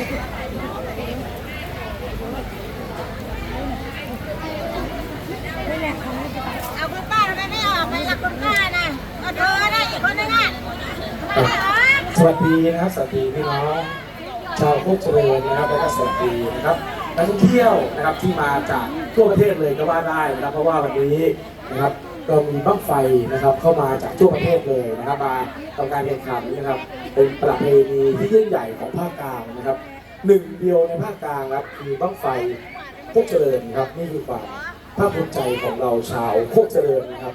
เอาคุณป้าทำไมไม่ออกไปละคุณป้านะเอาเธอได้อีกคนนึงอะไมไม่ออกสวัสดีนะครับสวัสดีพี่น้องชาวโคกเจริญนะครับและก็สวัสดีนะครับนักท่องเที่ยวนะครับที่มาจากทั่วประเทศเลยก็ว่าได้นะครับเพราะว่าวันนี้นะครับ เรามีบั้งไฟนะครับเข้ามาจากทั่วประเทศเลยนะครับมาทำการแข่งขันนะครับ เป็นประเพณีที่ยิ่งใหญ่ของภาคกลางนะครับหนึ่งเดียวในภาคกลางครับคือบ้งไฟโคกเจริญครับนี่คือความภาคภูมิใจของเราชาวโคกเจริญนะครับ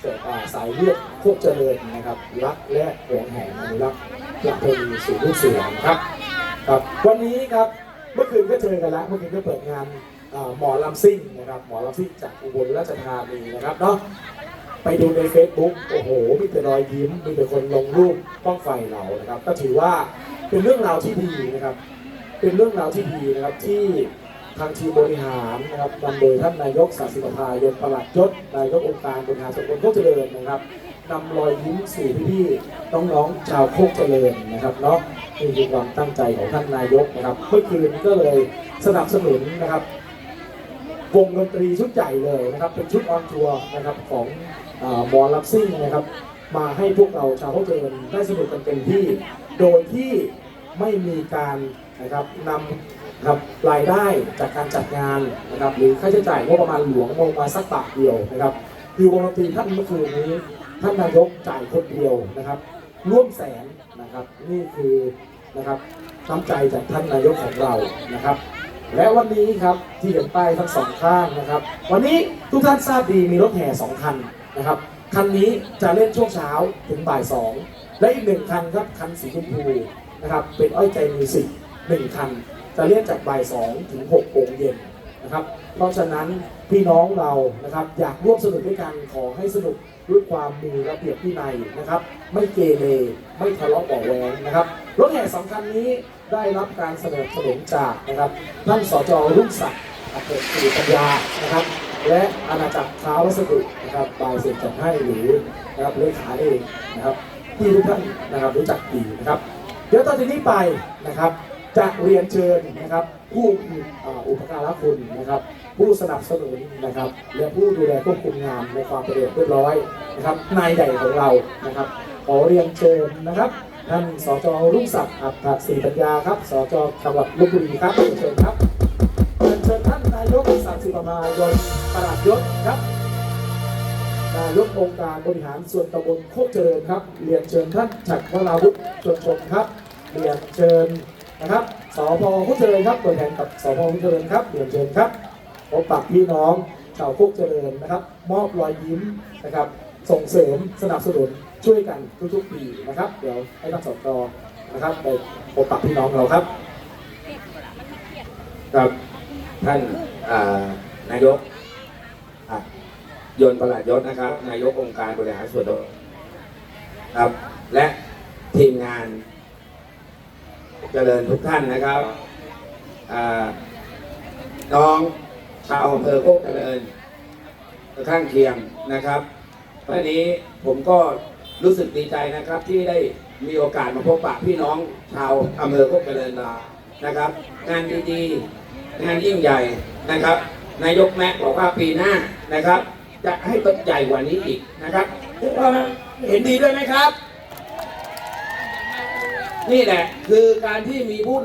เกิดอ่าสายเลือดโคกเจริญนะครับ รักและหวงแหนอนุรักษ์ประเพณีสู่ลูกสู่หลานครับครับ วันนี้ครับเมื่อคืนก็เจอกันแล้วเมื่อคืนก็เปิดงาน หมอลำซิ่งนะครับหมอลำซิ่งจากอุบลราชธานีนะครับเนาะไปดูใน Facebook โอ้โห มีแต่รอยยิ้ม มีแต่คนลงรูปป้องไฟเรานะครับ ก็ถือว่าเป็นเรื่องราวที่ดีนะครับ เป็นเรื่องราวที่ดีนะครับที่ทางทีมบริหารนะครับนำโดยท่านนายกสาสิปภายนประหลัดยศนายกองค์การบริหารส่วนตำบลโคกเจริญนะครับนำรอยยิ้มสู่พี่ๆน้องๆชาวโคกเจริญนะครับเนาะนี่คือความตั้งใจของท่านนายกนะครับเมื่อคืนก็เลยสนับสนุนนะครับ วงดนตรีชุดใหญ่เลยนะครับ เป็นชุดออนทัวร์นะครับของเอ่อหมอลับซิ่งนะครับ มาให้พวกเราชาวโคกเจริญได้สนุกกันเต็มที่ โดยที่ไม่มีการนะครับนำครับรายได้จากการจัดงานนะครับ หรือค่าใช้จ่ายงบประมาณหลวงลงมาสักบาทเดียวนะครับคือวงดนตรีท่านเมื่อคืนนี้ ท่านนายกจ่ายคนเดียวนะครับ ร่วมแสนนะครับ นี่คือนะครับน้ำใจจากท่านนายกของเรานะครับ และวันนี้ครับที่เห็นป้ายทั้งสองข้างนะครับ วันนี้ทุกท่านทราบดีมีรถแห่สองคันนะครับคันนี้จะเล่นช่วงเช้าถึงบ่ายสองและอีกหนึ่งคันครับคันสีชมพูนะครับเป็นอ้อยใจมิวสิกหนึ่งคัน จะเล่นจากบ่ายสองถึงหกโมงเย็น นะครับ เพราะฉะนั้นพี่น้องเรานะครับอยากร่วมสนุกด้วยกันขอให้สนุกด้วยความมีระเบียบวินัยนะครับ ไม่เกเรไม่ทะเลาะเบาแวงนะครับรถแห่สองคันนี้ได้รับการสนับสนุนจากนะครับท่านสจรุ่งศักดิ์อัครศิริปัญญานะครับ และอาณาจักรท้าวัสดุนะครับบายเซ็นจัดให้หรือนะครับเลขาเองนะครับที่ทุกท่านนะครับรู้จักดีนะครับ เดี๋ยวตอนนี้ไปนะครับ จะเรียนเชิญนะครับ ผู้มีอุปการะคุณนะครับ ผู้สนับสนุนนะครับ และผู้ดูแลควบคุมงานในความเป็นเรียบเรียบร้อยนะครับนายใหญ่ของเรานะครับ ขอเรียนเชิญนะครับท่านสจรุ่งศักดิ์อัครศรีปัญญาครับสจจังหวัดลบบุรีครับเรียนเชิญครับเรียนเชิญท่านนายกศักดิ์ศิปมายนประหลัดยศครับนายกองค์การบริหารส่วนตำบลโคกเจริญครับ เรียนเชิญท่านฉัตรวราวุฒิชนชมครับ เรียนเชิญ นะครับสพโคกเจริญครับตัวแทนกับสพโคกเจริญครับเรียนเชิญครับพบปะพี่น้องชาวโคกเจริญนะครับ มอบรอยยิ้มนะครับ ส่งเสริมสนับสนุนช่วยกันทุกๆปีนะครับ เดี๋ยวให้ทานสตนะครับไปพบปะพี่น้องเราครับครับท่านนายกยนต์ประหลัดยศนะครับ นายกองค์การบริหารส่วนตครับ และทีมงาน เจริญทุกท่านนะครับน้องชาวอำเภอโคกเจริญข้างเคียงนะครับวันนี้ผมก็รู้สึกดีใจนะครับที่ได้มีโอกาสมาพบปะพี่น้องชาวอำเภอโคกเจริญเรานะครับ งานดีๆงานยิ่งใหญ่นะครับ นายกแม็กบอกว่าปีหน้านะครับ จะให้ต้นใหญ่กว่านี้อีกนะครับเห็นดีด้วยไหมครับ นี่แหละคือการที่มีผู้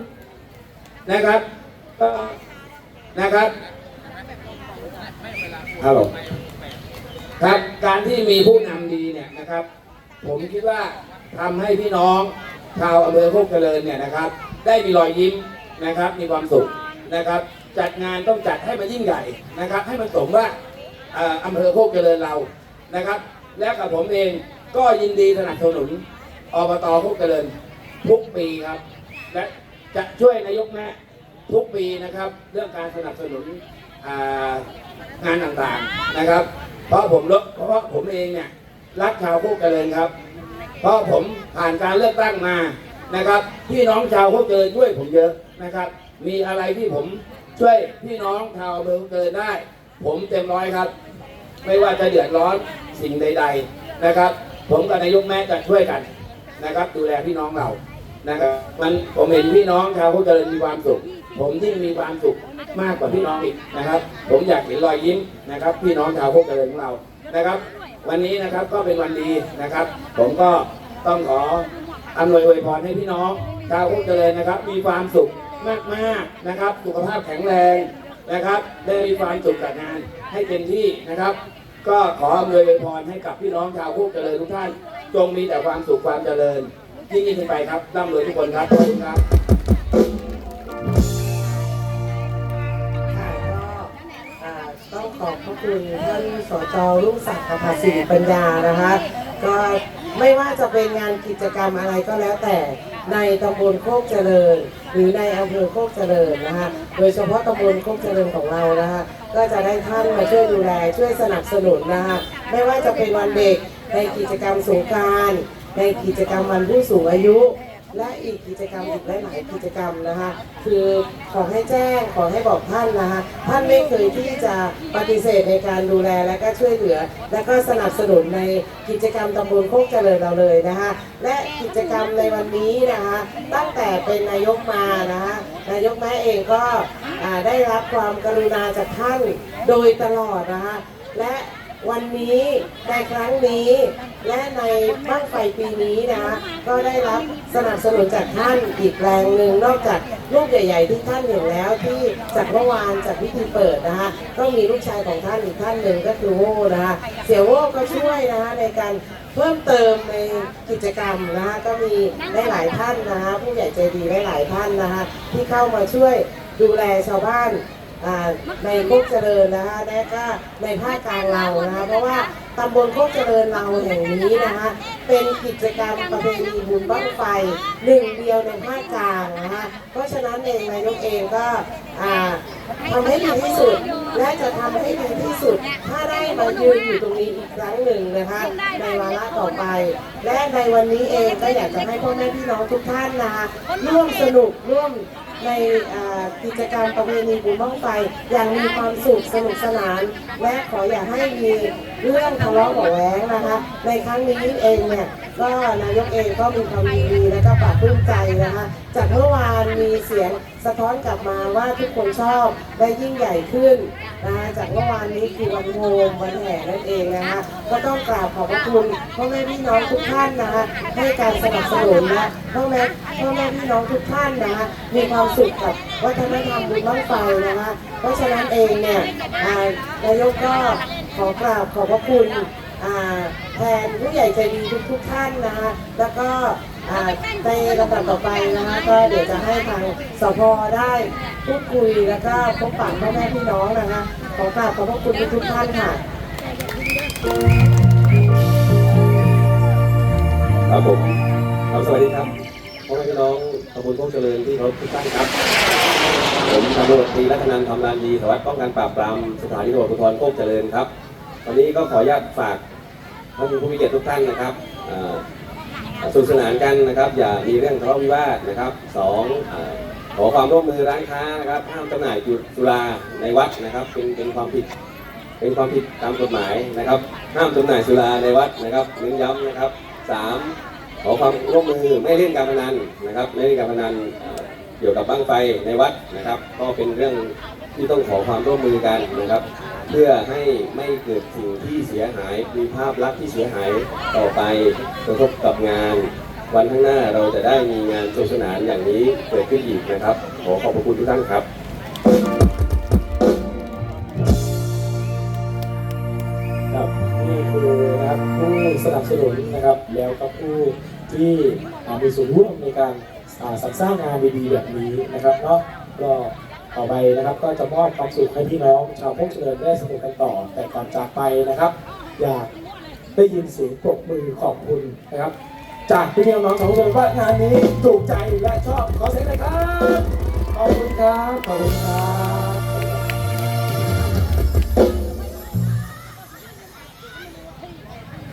นะครับนะครับฮัลโหลครับการที่มีผู้นำดีเนี่ยนะครับ ผมคิดว่าทำให้พี่น้องชาวอำเภอโคกเจริญเนี่ยนะครับ ได้มีรอยยิ้มนะครับ มีความสุขนะครับ จัดงานต้องจัดให้มันยิ่งใหญ่นะครับ ให้มันสมว่าเอ่ออำเภอโคกเจริญเรานะครับ และกับผมเองก็ยินดีสนับสนุนอบตโคกเจริญ ทุกปีครับ และจะช่วยนายกแม่ทุกปีนะครับ เรื่องการสนับสนุนงานต่างๆนะครับ เพราะผมเพราะผมเองเนี่ยรักชาวโคกเจริญครับ เพราะผมผ่านการเลือกตั้งมานะครับพี่น้องชาวโคกเจริญช่วยผมเยอะนะครับ มีอะไรที่ผมช่วยพี่น้องชาวโคกเจริญได้ ผมเต็มร้อยครับ ไม่ว่าจะเดือดร้อนสิ่งใด ๆนะครับ ผมกับนายกแม่จะช่วยกันนะครับ ดูแลพี่น้องเรา นะครับมันผมเห็นพี่น้องชาวพุทธเจริญมีความสุข ผมที่มีความสุขมากกว่าพี่น้องอีกนะครับ ผมอยากเห็นรอยยิ้มนะครับ พี่น้องชาวพุทธเจริญของเรานะครับ วันนี้นะครับก็เป็นวันดีนะครับ ผมก็ต้องขออำนวยอวยพรให้พี่น้องชาวพุทธเจริญนะครับ มีความสุขมากๆนะครับ สุขภาพแข็งแรงนะครับ ได้มีความสุขกับงานให้เต็มที่นะครับ ก็ขออำนวยอวยพรให้กับพี่น้องชาวพุทธเจริญทุกท่าน จงมีแต่ความสุขความเจริญ ยิ่งยิ่งขึ้นไปครับร่ำรวยทุกคนครับขอบคุณครับค่ะก็ต้องขอบพระคุณท่านสจรุ่งศักดิ์ภาษีปัญญานะคะ ก็ไม่ว่าจะเป็นงานกิจกรรมอะไรก็แล้วแต่ในตำบลโคกเจริญ หรือในอำเภอโคกเจริญนะคะโดยเฉพาะตำบลโคกเจริญของเรานะคะก็จะได้ท่านมาช่วยดูแลช่วยสนับสนุนนะคะไม่ว่าจะเป็นวันเด็กในกิจกรรมสงการ ในกิจกรรมวันผู้สูงอายุ และอีกกิจกรรมอีกหลายๆกิจกรรมนะคะ คือขอให้แจ้งขอให้บอกท่านนะคะ ท่านไม่เคยที่จะปฏิเสธในการดูแลและก็ช่วยเหลือ และก็สนับสนุนในกิจกรรมตำบลโคกเจริญเราเลยนะคะ และกิจกรรมในวันนี้นะคะ ตั้งแต่เป็นนายกมานะคะนายกแม่เองก็ได้รับความกรุณาจากท่านโดยตลอดนะคะและ วันนี้ในครั้งนี้ และในบ้างไฟปีนี้นะก็ได้รับสนับสนุนจากท่านอีกแรงหนึ่งนอกจากลูกใหญ่ ๆ ที่ท่านเห็นแล้วที่จากเมื่อวานจากพิธีเปิดนะคะก็มีลูกชายของท่านอีกท่านหนึ่งก็คือโว่นะคะเสี่ยวโว่ก็ช่วยนะคะในการเพิ่มเติมในกิจกรรมนะคะก็มีได้หลายท่านนะคะผู้ใหญ่ใจดีได้หลายท่านนะคะที่เข้ามาช่วยดูแลชาวบ้าน ในโคกเจริญนะคะและก็ในภาคกลางเรานะคะเพราะว่าตำบลโคกเจริญเราแห่งนี้นะคะเป็นกิจกรรมประเพณีบุญบ้งไฟหนึ่งเดียวในภาคกลางนะคะเพราะฉะนั้นเองนายกเองก็ทำให้ดีที่สุดและจะทำให้ดีที่สุด ถ้าได้มายืนอยู่ตรงนี้อีกครั้งหนึ่งนะคะในวาระต่อไป และในวันนี้เองก็อยากจะให้พ่อแม่พี่น้องทุกท่านนะคะร่วมสนุกร่วม ในกิจกรรมประเพณีบุญบ้องไฟอย่างมีความสุขสนุกสนาน และขออย่าให้มีเรื่องทะเลาะเบาะแว้งนะคะ ในครั้งนี้เองเนี่ยก็นายกเองก็มีความยินดีและก็ปลาบปลื้มใจนะคะ จากเมื่อวานมีเสียงสะท้อนกลับมาว่าทุกคนชอบได้ยิ่งใหญ่ขึ้น นะคะจากเมื่อวานนี้คือวันโฮมวันแห่นั่นเองนะคะก็ต้องกราบขอบพระคุณพ่อแม่พี่น้องทุกท่านนะคะให้การสนับสนุนนะพ่อแม่พ่อแม่พี่น้องทุกท่านนะคะมีความสุขกับวัฒนธรรมบุญบ้างไฟนะคะเพราะฉะนั้นเองเนี่ยอ่านายกก็ขอกราบขอบพระคุณอ่าแทนผู้ใหญ่ใจดีทุกทุกท่านนะคะแล้วก็ ในลำดับต่อไปนะคะก็เดี๋ยวจะให้ทางสพได้พูดคุยแล้วก็พบปะพ่อแม่พี่น้องนะคะขอกราบขอบพระคุณทุกท่านค่ะครับผมครับสวัสดีครับพ่อแม่พี่น้องตำบลโคกเจริญที่เขาทุกท่านครับ ผมตำรวจตรีรัตนันทำรานดีสารวัสดิ์ป้องกันปราบปรามสถานีตำรวจภูธรโคกเจริญครับวันนี้ก็ขออนุญาตฝากท่านผู้มีเกียรติทุกท่านนะครับอ่า สนุกสนานกันนะครับ อย่ามีเรื่องทะเลาะวิวาทนะครับสองขอความร่วมมือร้านค้านะครับห้ามจำหน่ายจุดสุราในวัดนะครับ เป็นเป็นความผิดเป็นความผิดตามกฎหมายนะครับ ห้ามจำหน่ายสุราในวัดนะครับเน้นย้ำนะครับสามขอความร่วมมือไม่เล่นการพนันนะครับไม่เล่นการพนันเกี่ยวกับบ้างไฟในวัดนะครับ ก็เป็นเรื่องที่ต้องขอความร่วมมือกันนะครับ เพื่อให้ไม่เกิดสิ่งที่เสียหายมีภาพลักษณ์ที่เสียหายต่อไปกระทบกับงาน วันข้างหน้าเราจะได้มีงานสนุกสนานอย่างนี้เกิดขึ้นอีกนะครับ ขอขอบพระคุณทุกท่านครับครับนี่คือนะครับผู้สนับสนุนนะครับ แล้วก็ผู้ที่มีส่วนร่วมในการสรรสร้างงานดีๆแบบนี้นะครับเนาะก็ ต่อไปนะครับก็จะมอบความสุขให้พี่น้องชาวพวกเจริญได้สนุกกันต่อ แต่ก่อนจากไปนะครับ อยากได้ยินเสียงปรบมือขอบคุณนะครับ จากพี่น้องชาวพวกเจริญว่างานนี้ถูกใจและชอบขอเสียงหน่อยครับขอบคุณครับขอบคุณครับ